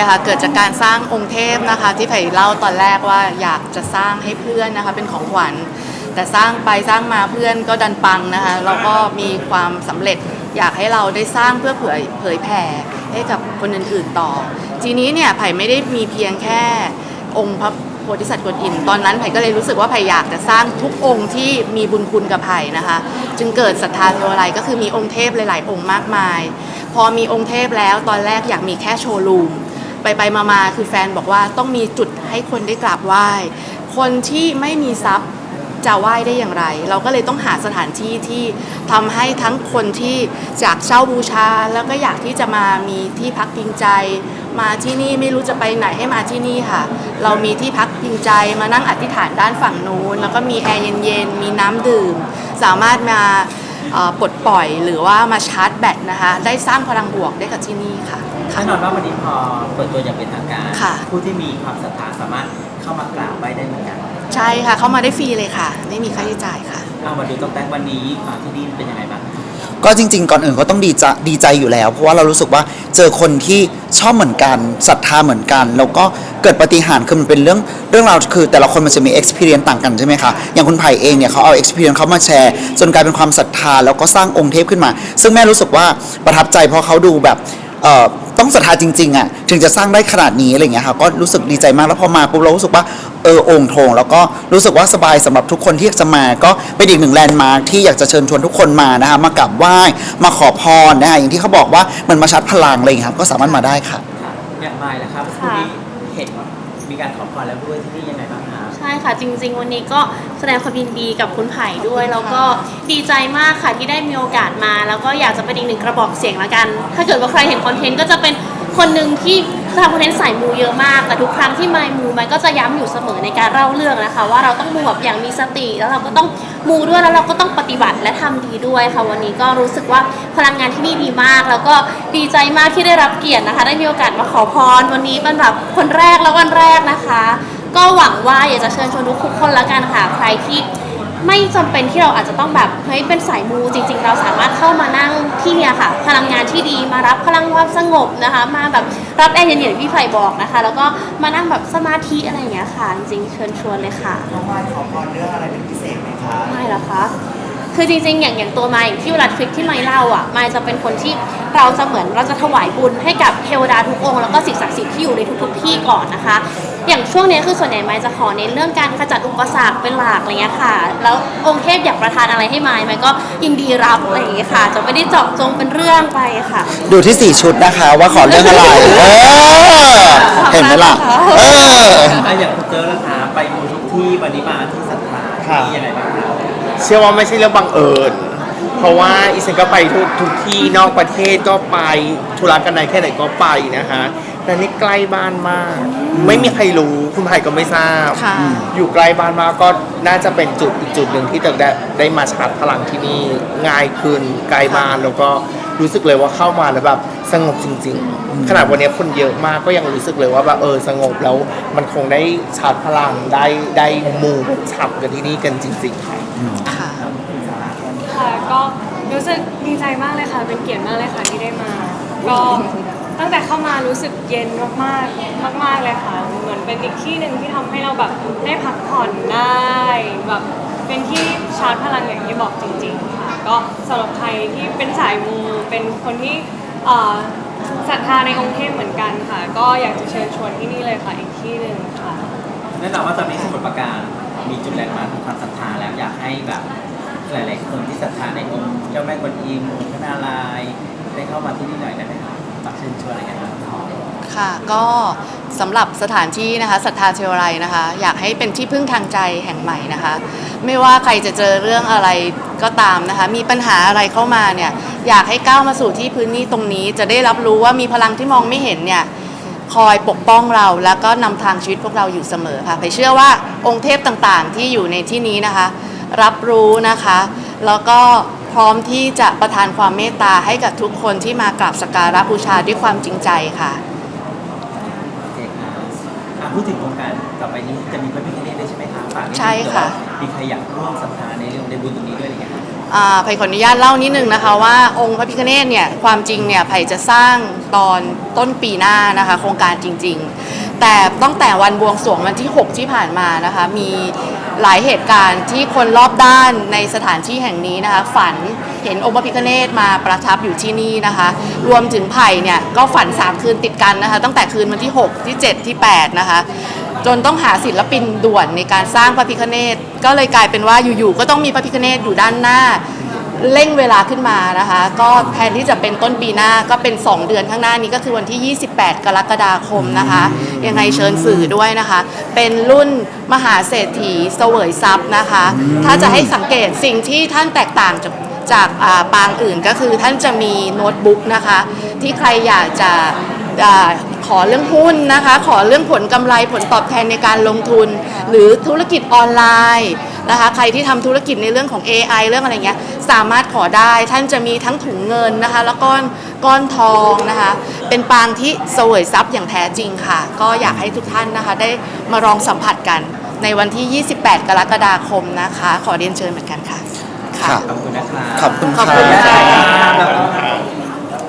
นะคะเกิดจากการสร้างองค์เทพนะคะที่ไผ่เล่าตอนแรกว่าอยากจะสร้างให้เพื่อนนะคะเป็นของขวัญ แต่สร้างไปสร้างมาเพื่อนก็ดันปังนะคะแล้วก็มีความสำเร็จอยากให้เราได้สร้างเพื่อเผยเผยแผ่ให้กับคนอื่นๆต่อ ทีนี้เนี่ยไผ่ไม่ได้มีเพียงแค่องค์พระโพธิสัตว์กวนอิมตอนนั้นไผ่ก็เลยรู้สึกว่าไผ่อยากจะสร้างทุกองค์ที่มีบุญคุณกับไผ่นะคะ จึงเกิดศรัทธาเทวไลก็คือมีองค์เทพหลาย ๆ องค์มากมาย พอมีองค์เทพแล้วตอนแรกอยากมีแค่โชว์รูม ไปไปมามาคือแฟนบอกว่าต้องมีจุดให้คนได้กราบไหว้ คนที่ไม่มีทรัพย์จะไหว้ได้อย่างไร เราก็เลยต้องหาสถานที่ที่ทำให้ทั้งคนที่จากเช่าบูชา แล้วก็อยากที่จะมามีที่พักพิงใจ มาที่นี่ไม่รู้จะไปไหนให้มาที่นี่ค่ะ เรามีที่พักพิงใจมานั่งอธิษฐานด้านฝั่งนู้น แล้วก็มีแอร์เย็นๆมีน้ำดื่ม สามารถมา ปลดปล่อยหรือว่ามาชาร์จแบตนะคะ ได้สร้างพลังบวกได้กับที่นี่ค่ะแน่นอนว่าวันนี้พอเปิดตัวอย่างเป็นทางการค่ะผู้ที่มีความศรัทธาสามารถเข้ามากราบไหว้ได้เหมือนกัน ใช่ค่ะ เข้ามาได้ฟรีเลยค่ะ ไม่มีค่าใช้จ่ายค่ะเอามาดูตกแต่งวันนี้มาที่นี่เป็นยังไงบ้าง ก็จริง ๆ ก่อนอื่นก็ต้องดีใจดีใจอยู่แล้ว เพราะว่าเรารู้สึกว่าเจอคนที่ชอบเหมือนกันศรัทธาเหมือนกัน แล้วก็เกิดปฏิหารย์คือมันเป็นเรื่องเรื่องราวคือ แต่ละคนมันจะมี experience ต่างกันใช่ไหมคะอย่างคุณไผ่เองเนี่ยเขาเอา experience เขามาแชร์ จนกลายเป็นความศรัทธาแล้วก็สร้างองค์เทพขึ้นมา ซึ่งแม่รู้สึกว่าประทับใจเพราะเขาดูแบบเอ่อ ต้องศรัทธาจริง ๆอะถึงจะสร้างได้ขนาดนี้อะไรอย่างเงี้ยค่ะก็รู้สึกดีใจมากแล้วพอมาปุ๊บเรารู้สึกว่าเออองค์โถงแล้วก็รู้สึกว่าสบายสำหรับทุกคนที่อยากจะมา ก็เป็นอีกหนึ่งแลนด์มาร์คที่อยากจะเชิญชวนทุกคนมานะคะมากราบไหว้มาขอพรนะคะอย่างที่เขาบอกว่ามันมาชัดพลังอะไรอย่างเงี้ยครับก็สามารถมาได้ค่ะค่ะอย่างไรล่ะครับค่ะที่เห็น มีการขอพรแล้วด้วยที่นี่ยังไงบ้างครับใช่ค่ะจริง ๆ วันนี้ก็แสดงความยินดีกับคุณไผ่ด้วย แล้วก็ดีใจมากค่ะที่ได้มีโอกาสมา แล้วก็อยากจะเป็นอีกหนึ่งกระบอกเสียงละกัน ถ้าเกิดว่าใครเห็นคอนเทนต์ก็จะเป็นคนหนึ่งที่ ทำคอนเทนต์สายมูเยอะมาก แต่ทุกครั้งที่มายมูมันก็จะย้ำอยู่เสมอในการเล่าเรื่องนะคะ ว่าเราต้องมูแบบอย่างมีสติ แล้วเราก็ต้องมูด้วยแล้วเราก็ต้องปฏิบัติและทำดีด้วยค่ะวันนี้ก็รู้สึกว่าพลังงานที่นี่ดีมาก แล้วก็ดีใจมากที่ได้รับเกียรตินะคะ ได้มีโอกาสมาขอพร วันนี้เป็นแบบคนแรกแล้ววันแรกนะคะ ก็หวังว่าอยากจะเชิญชวนทุกคนละกันค่ะใครที่ ไม่จำเป็นที่เราอาจจะต้องแบบเฮ้ยเป็นสายมูจริง ๆ เราสามารถเข้ามานั่งที่เนี่ยค่ะ พลังงานที่ดีมารับพลังความสงบนะคะ มาแบบรับแอร์เย็นๆอย่างที่พี่ไผ่บอกนะคะ แล้วก็มานั่งแบบสมาธิอะไรอย่างเงี้ยค่ะ จริงๆเชิญชวนเลยค่ะน้องวายขอพรเรื่องอะไรเป็นพิเศษไหมคะไม่หรอคะ คือจริงๆ อย่างอย่างตัวไมค์ที่เวลาคลิปที่ไมค์เล่าอะไมค์จะเป็นคนที่เราจะเหมือนเราจะถวายบุญให้กับเทวดาทุกองค์แล้วก็สิ่งศักดิ์สิทธิ์ที่อยู่ในทุกๆที่ก่อนนะคะ อย่างช่วงนี้คือส่วนใหญ่ไมค์จะขอเน้นเรื่องการขจัดอุปสรรคเป็นหลักอะไรเงี้ยค่ะ แล้วองค์เทพอยากประทานอะไรให้ไมค์ไมค์ก็ยินดีรับอะไรอย่างเงี้ยค่ะ จะไม่ได้เจาะจงเป็นเรื่องไปค่ะ ดูที่สี่ชุดนะคะว่าขอเรื่องอะไรเออเห็นไหมล่ะเออ อะอย่างคุณเจอแล้วครับไปมูทุกที่วันนี้มาที่ศรัทธาค่ะ ที่ยังไงบ้างครับ เชื่อว่าไม่ใช่เรื่องบังเอิญ เพราะว่าอีเซนก็ไปทุกทุกที่นอกประเทศก็ไปธุระกันในแค่ไหนก็ไปนะคะ แต่นี่ใกล้บ้านมาก ไม่มีใครรู้คุณไผ่ก็ไม่ทราบ ค่ะ อยู่ใกล้บ้านมากก็น่าจะเป็นจุดอีกจุดหนึ่งที่จะได้ได้มาชาร์จพลังที่นี่ง่ายขึ้นใกล้บ้านแล้วก็รู้สึกเลยว่าเข้ามาแล้วแบบสงบจริง ๆ ขนาดวันนี้คนเยอะมากก็ยังรู้สึกเลยว่าแบบเออสงบแล้วมันคงได้ชาร์จพลังได้ได้มูเป็นฉับกันที่นี่กันจริงๆค่ะ ค่ะค่ะก็รู้สึกดีใจมากเลยค่ะ เป็นเกียรติมากเลยค่ะที่ได้มา ก็ตั้งแต่เข้ามารู้สึกเย็นมากๆมาก ๆเลยค่ะ เหมือนเป็นอีกที่หนึ่งที่ทำให้เราแบบได้พักผ่อนได้แบบเป็นที่ชาร์จพลังอย่างที่บอกจริง ๆ ค่ะ ก็สำหรับใครที่เป็นสายมูเป็นคนที่เอ่อศรัทธาในองค์เทพเหมือนกันค่ะ ก็อยากจะเชิญชวนที่นี่เลยค่ะอีกที่หนึ่งค่ะแน่นอนว่าตอนนี้สมุทรปราการ ให้แบบหลาย ๆ คนที่ศรัทธาในองค์เจ้าแม่กวนอิมองค์พระนารายณ์ได้เข้ามาที่นี่หน่อยได้ไหมครับฝากเชิญชวนอะไรกันครับค่ะก็สำหรับสถานที่นะคะศรัทธาเทวไรยนะคะ อยากให้เป็นที่พึ่งทางใจแห่งใหม่นะคะ ไม่ว่าใครจะเจอเรื่องอะไรก็ตามนะคะ มีปัญหาอะไรเข้ามาเนี่ยอยากให้ก้าวมาสู่ที่พื้นที่ตรงนี้ จะได้รับรู้ว่ามีพลังที่มองไม่เห็นเนี่ยคอยปกป้องเราแล้วก็นำทางชีวิตพวกเราอยู่เสมอค่ะไปเชื่อว่าองค์เทพต่างๆ ที่อยู่ในที่นี้นะคะ รับรู้นะคะ แล้วก็พร้อมที่จะประทานความเมตตาให้กับทุกคนที่มากราบสักการะบูชาด้วยความจริงใจค่ะโอเคครับอะพูดถึงโครงการต่อไปนี้จะมีพระพิฆเนศด้วยใช่ไหมครับฝากนิดนึงใช่ค่ะเผื่อว่ามีใครอยากร่วมศรัทธาในเรื่องในบุญตรงนี้ด้วยอะไรอย่างเงี้ยครับอ่าไผ่ขออนุญาตเล่านิดนึงนะคะว่าองค์พระพิฆเนศเนี่ยความจริงเนี่ยไผ่จะสร้างตอนต้นปีหน้านะคะ โครงการจริงๆ แต่ตั้งแต่วันบวงสรวงวันที่ 6 ที่ผ่านมานะคะ มี หลายเหตุการณ์ที่คนรอบด้านในสถานที่แห่งนี้นะคะ ฝันเห็นองค์พระพิฆเนศมาประทับอยู่ที่นี่นะคะ รวมถึงไผ่เนี่ยก็ฝัน 3 คืนติดกันนะคะ ตั้งแต่คืนวันที่ 6 ที่ 7 ที่ 8 นะคะ จนต้องหาศิลปินด่วนในการสร้างพระพิฆเนศก็เลยกลายเป็นว่าอยู่ๆก็ต้องมีพระพิฆเนศอยู่ด้านหน้า เร่งเวลาขึ้นมานะคะ ก็แทนที่จะเป็นต้นปีหน้าก็เป็น 2 เดือนข้างหน้านี้ก็คือวันที่ 28 กรกฎาคมนะคะ ยังไงเชิญสื่อด้วยนะคะ เป็นรุ่นมหาเศรษฐีเสวยทรัพย์นะคะ ถ้าจะให้สังเกตสิ่งที่ท่านแตกต่างจากจากอ่าปางอื่นก็คือท่านจะมีโน้ตบุ๊กนะคะ ที่ใครอยากจะอ่า ขอเรื่องหุ้นนะคะ ขอเรื่องผลกำไรผลตอบแทนในการลงทุน หรือธุรกิจออนไลน์นะคะ ใครที่ทำธุรกิจในเรื่องของ AI เรื่องอะไรเงี้ยสามารถขอได้ท่านจะมีทั้งถุงเงินนะคะ แล้วก็ก้อนทองนะคะ เป็นปางที่เสวยทรัพย์อย่างแท้จริงค่ะ ก็อยากให้ทุกท่านนะคะ ได้มาลองสัมผัสกัน ในวันที่ 28 กรกฎาคมนะคะ ขอเรียนเชิญเหมือนกันค่ะ ค่ะ ขอบคุณนะคะขอบคุณขอบค่ะคุณค่ะแล้วก็